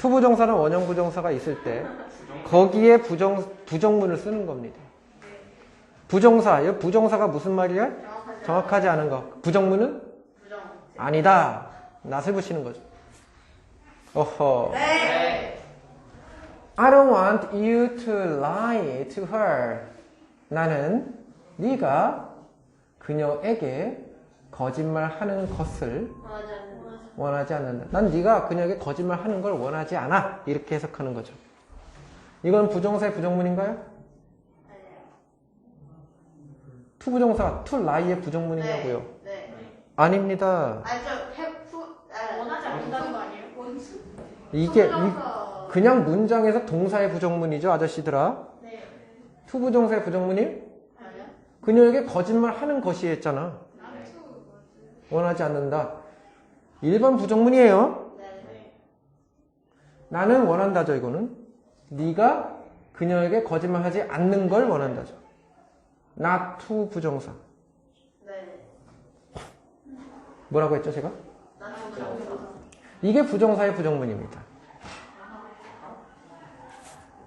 투부정사는 원형 부정사가 있을 때 거기에 부정 부정문을 쓰는 겁니다. 부정사, 이 부정사가 무슨 말이야? 정확하지 않은 거. 부정문은 부정. 아니다. 낫을 붙이는 거죠. 어허. 네. I don't want you to lie to her. 나는 네가 그녀에게 거짓말하는 것을 맞아. 원하지 않는다. 난 네가 그녀에게 거짓말하는 걸 원하지 않아. 이렇게 해석하는 거죠. 이건 부정사의 부정문인가요? 투 부정사가 to lie의 부정문이냐고요? 네. 아닙니다. 아니 저 해프. 아, 원하지 않는다는 거 아니에요? 이게 이-. 그냥 문장에서 동사의 부정문이죠, 아저씨들아. 네. 투 부정사의 부정문이 아니야? 그녀에게 거짓말 하는 것이 했잖아. 원하지 않는다. 일반 부정문이에요. 네. 나는 원한다죠, 이거는. 네가 그녀에게 거짓말하지 않는 걸 원한다죠. not to 부정사. 네. 뭐라고 했죠, 제가? 이게 부정사의 부정문입니다.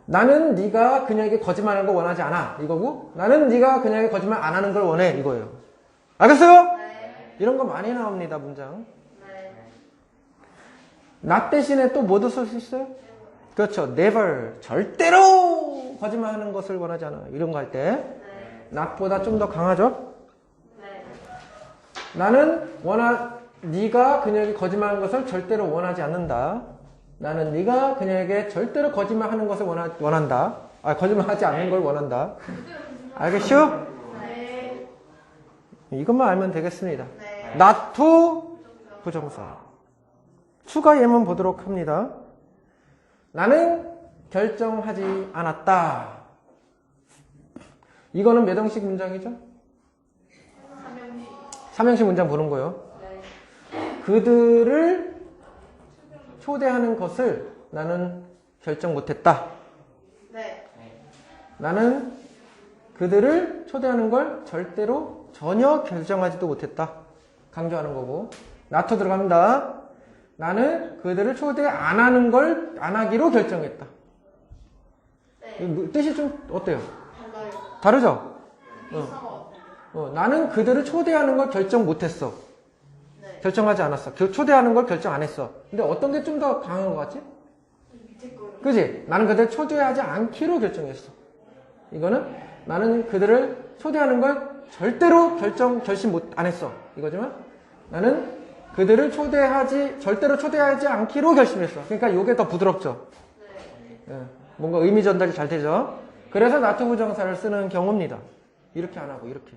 나는 네가 그녀에게 거짓말하는 걸 원하지 않아. 이거고 나는 네가 그녀에게 거짓말 안 하는 걸 원해. 이거예요. 알겠어요? 네. 이런 거 많이 나옵니다, 문장. 네. not 대신에 또 뭐도 쓸수 있어요? 그렇죠. never. 절대로 거짓말하는 것을 원하지 않아. 이런 거 할때 네. not보다 좀 더 강하죠? 네. 나는 원하 네가 그녀에게 거짓말하는 것을 절대로 원하지 않는다. 나는 네가 그녀에게 절대로 거짓말하는 것을 원하, 원한다. 아, 거짓말하지 않는 걸 원한다. 알겠죠? 네. 이것만 알면 되겠습니다. 네. not to 부정사. 추가 예문 보도록 합니다. 나는 결정하지 않았다. 이거는 몇 형식 문장이죠? 삼형식 문장 보는 거예요. 네. 그들을 초대하는 것을 나는 결정 못했다. 네. 나는 그들을 초대하는 걸 절대로 전혀 결정하지도 못했다. 강조하는 거고. 나토 들어갑니다. 나는 그들을 초대 안 하는 걸 안 하기로 결정했다. 이 네. 뭐- 뜻이 좀 어때요? 달라요. 다르죠? 이상어. 어, 나는 그들을 초대하는 걸 결정 못했어. 네. 결정하지 않았어. 그 초대하는 걸 결정 안 했어. 근데 어떤 게 좀 더 강한 것 같지? 그지? 나는 그들을 초대하지 않기로 결정했어. 이거는 나는 그들을 초대하는 걸 절대로 결정, 결심 못, 안 했어. 이거지만 나는 그들을 초대하지, 절대로 초대하지 않기로 결심했어. 그러니까 이게 더 부드럽죠. 네. 예, 뭔가 의미 전달이 잘 되죠. 그래서 나투 부 정사를 쓰는 경우입니다. 이렇게 안 하고 이렇게.